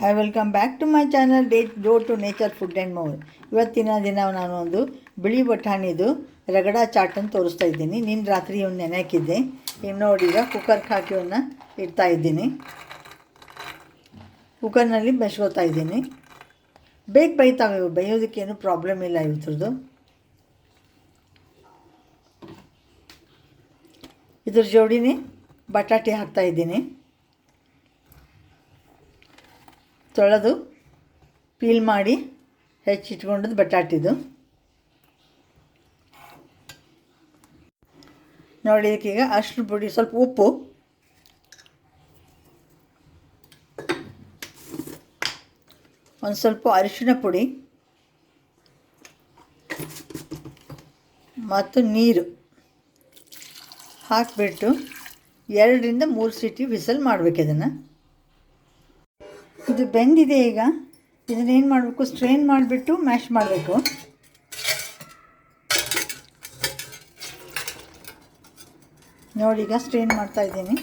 Hi welcome back to my channel day do to nature food and more ಇವತ್ತಿನ ದಿನ ನಾನು ಒಂದು ಬಿಳಿ ಬಟಾಣಿದು ರಗಡ ಚಾಟನ್ನು ತೋರಿಸ್ತಾ ಇದ್ದೀನಿ. ನಿನ್ನ ರಾತ್ರಿ ಇವ್ನು ನೆನೆ ಹಾಕಿದ್ದೆ. ಇನ್ನು ನೋಡಿ ಕುಕ್ಕರ್ಗೆ ಹಾಕಿ ಇವನ್ನ ಇಡ್ತಾ ಇದ್ದೀನಿ. ಕುಕ್ಕರ್ನಲ್ಲಿ ಬೆಸ್ಕೋತಾ ಇದ್ದೀನಿ. ಬೇಗ ಬೈತಾವೆ ಇವು ಬೇಯೋದಕ್ಕೇನು ಪ್ರಾಬ್ಲಮ್ ಇಲ್ಲ ಇವ್ರದ್ದು ಇದ್ರ ಜೋಡಿನೇ ಬಟಾಟೆ ಹಾಕ್ತಾ ಇದ್ದೀನಿ ತೊಳೆದು ಪೀಲ್ ಮಾಡಿ ಹೆಚ್ಚಿಟ್ಕೊಂಡದ್ದು ಬಟಾಟಿದು. ನೋಡಿ, ಇದಕ್ಕೀಗ ಅಷ್ಟು ಪುಡಿ, ಸ್ವಲ್ಪ ಉಪ್ಪು. ಒಂದು ಸ್ವಲ್ಪ ಅರಿಶಿಣ ಪುಡಿ. ಮತ್ತು ನೀರು ಹಾಕಿಬಿಟ್ಟು ಎರಡರಿಂದ ಮೂರು ಸೀಟಿ ವಿಸಲ್ ಮಾಡಬೇಕು ಇದನ್ನು. ಇದು ಬೆಂದಿದೆ ಈಗ. ಇದನ್ನೇನು ಮಾಡಬೇಕು? ಸ್ಟ್ರೈನ್ ಮಾಡಿಬಿಟ್ಟು ಮ್ಯಾಶ್ ಮಾಡಬೇಕು. ನೋಡಿ, ಈಗ ಸ್ಟ್ರೈನ್ ಮಾಡ್ತಾ ಇದ್ದೀನಿ.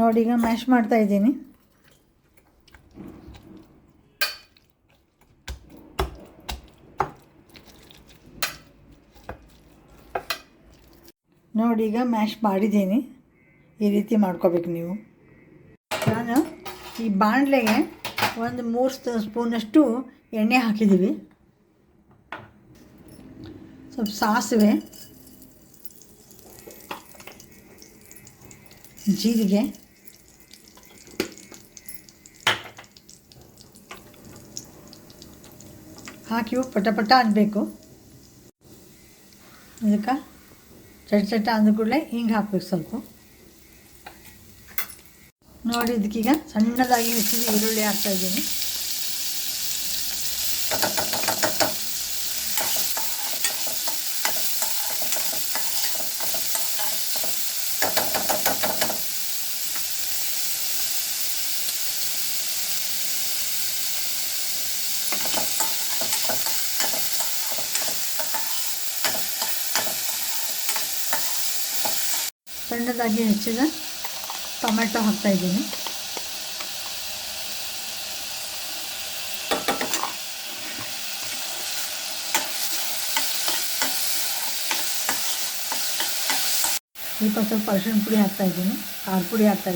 ನೋಡಿ, ಈಗ ಮ್ಯಾಶ್ ಮಾಡ್ತಾ ಇದ್ದೀನಿ. ನೋಡಿ, ಈಗ ಮ್ಯಾಶ್ ಮಾಡಿದ್ದೀನಿ. ಈ ರೀತಿ ಮಾಡ್ಕೋಬೇಕು ನೀವು. ನಾನು ಈ ಬಾಣಲೆಗೆ ಒಂದು ಮೂರು ಸ್ಪೂನಷ್ಟು ಎಣ್ಣೆ ಹಾಕಿದ್ದೀವಿ. ಸ್ವಲ್ಪ ಸಾಸಿವೆ, ಜೀರಿಗೆ, ಹಾಕಿ ಪಟ ಪಟ ಅನ್ನಬೇಕು ಇದಕ್ಕೆ ಚಟ ಚಟ ಅಂದ ಕೂಡಲೇ ಹಿಂಗೆ ಹಾಕ್ಬೇಕು ಸ್ವಲ್ಪ. ನೋಡಿ ಇದಕ್ಕೀಗ ಸಣ್ಣದಾಗಿ ಹೆಚ್ಚಿಗೆ ಈರುಳ್ಳಿ ಹಾಕ್ತಾ ಸಣ್ಣದಾಗಿ ಹೆಚ್ಚಿದ ಟೊಮೆಟೊ ಹಾಕ್ತಾ ಇದ್ದೀನಿ. ಸ್ವಲ್ಪ ಸ್ವಲ್ಪ ಅರಿಶಿಣ ಪುಡಿ ಹಾಕ್ತಾ ಇದ್ದೀನಿ ಖಾರ ಪುಡಿ ಹಾಕ್ತಾ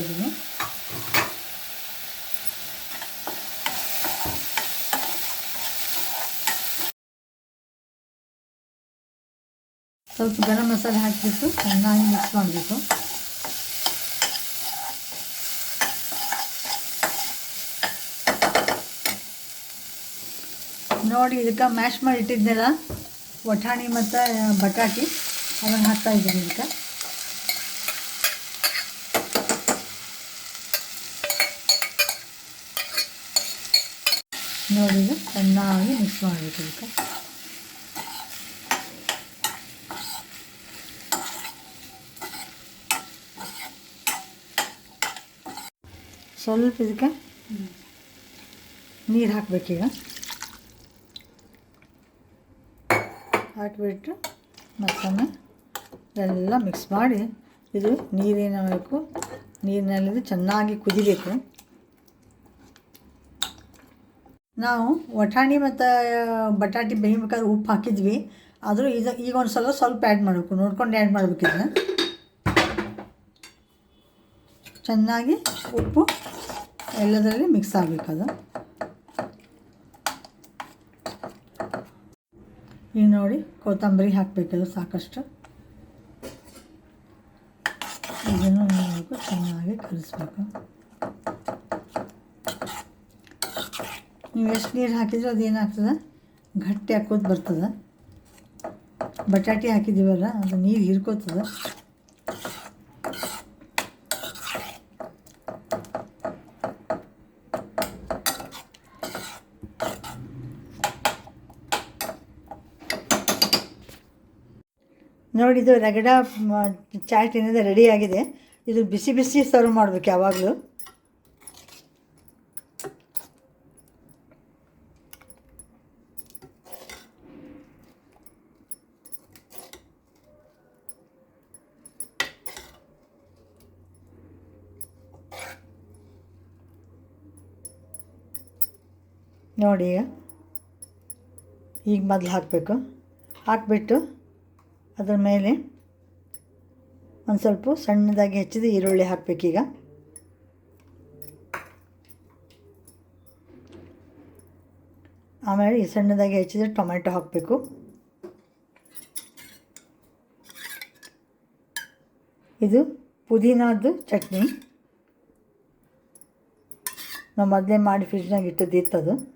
ಸ್ವಲ್ಪ ಗರಂ ಮಸಾಲೆ ಹಾಕಿಬಿಟ್ಟು ಚೆನ್ನಾಗಿ ಮಿಕ್ಸ್ ಮಾಡಬೇಕು ನೋಡಿ, ಇದಕ್ಕೆ ಮ್ಯಾಶ್ ಮಾಡಿ ಇಟ್ಟಿದ್ದೆಲ್ಲ ವಟಾಣಿ ಮತ್ತು ಬಟಾಟಿ ಅದನ್ನು ಹಾಕ್ತಾ ಇದ್ದೀನಿ ಇದಕ್ಕೆ. ನೋಡಿ ಚೆನ್ನಾಗಿ ಮಿಕ್ಸ್ ಮಾಡಬೇಕು ಇದಕ್ಕೆ. ಸ್ವಲ್ಪ ಇದಕ್ಕೆ ನೀರು ಹಾಕಬೇಕೀಗ ಹಾಕಿಬಿಟ್ಟು ಮತ್ತೊಮ್ಮೆ ಎಲ್ಲ ಮಿಕ್ಸ್ ಮಾಡಿ ಇದು ನೀರೇನಾಗಬೇಕು ನೀರಿನಲ್ಲಿ ಚೆನ್ನಾಗಿ ಕುದಿಬೇಕು. ನಾವು ವಟಾಣಿ ಮತ್ತು ಬಟಾಟಿ ಬೇಯಬೇಕಾದ್ರೆ ಉಪ್ಪು ಹಾಕಿದ್ವಿ. ಆದರೂ ಇದು ಈಗ ಒಂದು ಸಲ ಸ್ವಲ್ಪ ಆ್ಯಡ್ ಮಾಡಬೇಕು. ನೋಡ್ಕೊಂಡು ಆ್ಯಡ್ ಮಾಡ್ಬೇಕು ಇದನ್ನ ಚೆನ್ನಾಗಿ ಉಪ್ಪು ಎಲ್ಲದರಲ್ಲಿ ಮಿಕ್ಸ್ ಆಗಬೇಕದು ಈಗ ನೋಡಿ ಕೊತ್ತಂಬರಿ ಹಾಕಬೇಕದು ಸಾಕಷ್ಟು. ಇದನ್ನು ನೋಡಬೇಕು ಚೆನ್ನಾಗಿ ಕಲಿಸ್ಬೇಕು. ನೀವು ಎಷ್ಟು ನೀರು ಹಾಕಿದ್ರೆ ಅದೇನಾಗ್ತದೆ ಗಟ್ಟಿ ಹಾಕೋದು ಬರ್ತದೆ. ಬಟಾಟಿ ಹಾಕಿದ್ದೀವಲ್ಲ, ಅದು ನೀರು ಹೀರ್ಕೋತದೆ. ನೋಡಿದ್ದು ರಗಡ ಚಾಟ್ ಏನಿದೆ ರೆಡಿಯಾಗಿದೆ ಇದು ಬಿಸಿ ಬಿಸಿ ಸರ್ವ್ ಮಾಡಬೇಕು ಯಾವಾಗಲೂ. ನೋಡಿ ಈಗ ಮೊದಲು ಹಾಕಬೇಕು. ಹಾಕಿಬಿಟ್ಟು ಅದ್ರ ಮೇಲೆ ಒಂದು ಸ್ವಲ್ಪ ಸಣ್ಣದಾಗಿ ಹೆಚ್ಚಿದ ಈರುಳ್ಳಿ ಹಾಕಬೇಕೀಗ. ಆಮೇಲೆ ಈ ಸಣ್ಣದಾಗಿ ಹೆಚ್ಚಿದ ಟೊಮೆಟೊ ಹಾಕಬೇಕು. ಇದು ಪುದೀನದ್ದು ಚಟ್ನಿ. ನಾವು ಮೊದಲೇ ಮಾಡಿ ಫ್ರಿಜ್ನಾಗ ಇಟ್ಟದ್ದು ಇತ್ತದು.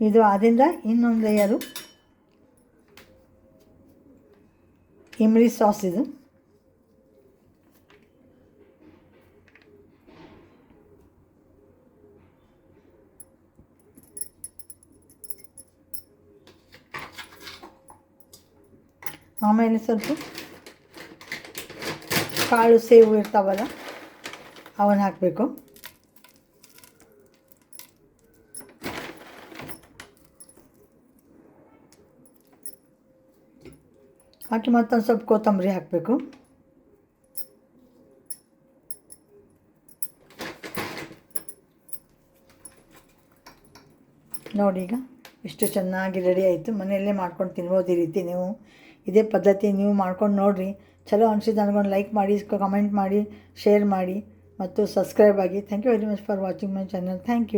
ಇದು ಆದ್ದರಿಂದ ಇನ್ನೊಂದು ಲೇಯರು ಇಮ್ಲಿ ಸಾಸ್ ಇದು. ಆಮೇಲೆ ಸ್ವಲ್ಪ ಕಾಳು ಸೇವು ಇರ್ತಾವಲ್ಲ ಅವನ್ನ ಹಾಕಬೇಕು. ಹಾಕಿ ಮತ್ತೊಂದು ಸ್ವಲ್ಪ ಕೊತ್ತಂಬರಿ ಹಾಕಬೇಕು. ನೋಡಿ ಈಗ ಎಷ್ಟು ಚೆನ್ನಾಗಿ ರೆಡಿ ಆಯಿತು. ಮನೆಯಲ್ಲೇ ಮಾಡ್ಕೊಂಡು ತಿನ್ಬೋದು ಈ ರೀತಿ ನೀವು. ಇದೇ ಪದ್ಧತಿ ನೀವು ಮಾಡ್ಕೊಂಡು ನೋಡಿರಿ. ಚಲೋ ಅನಿಸಿದ್ದು ನನಗೊಂದು ಲೈಕ್ ಮಾಡಿ ಕಮೆಂಟ್ ಮಾಡಿ ಶೇರ್ ಮಾಡಿ ಮತ್ತು ಸಬ್ಸ್ಕ್ರೈಬ್ ಆಗಿ. Thank you very much for watching my channel thank you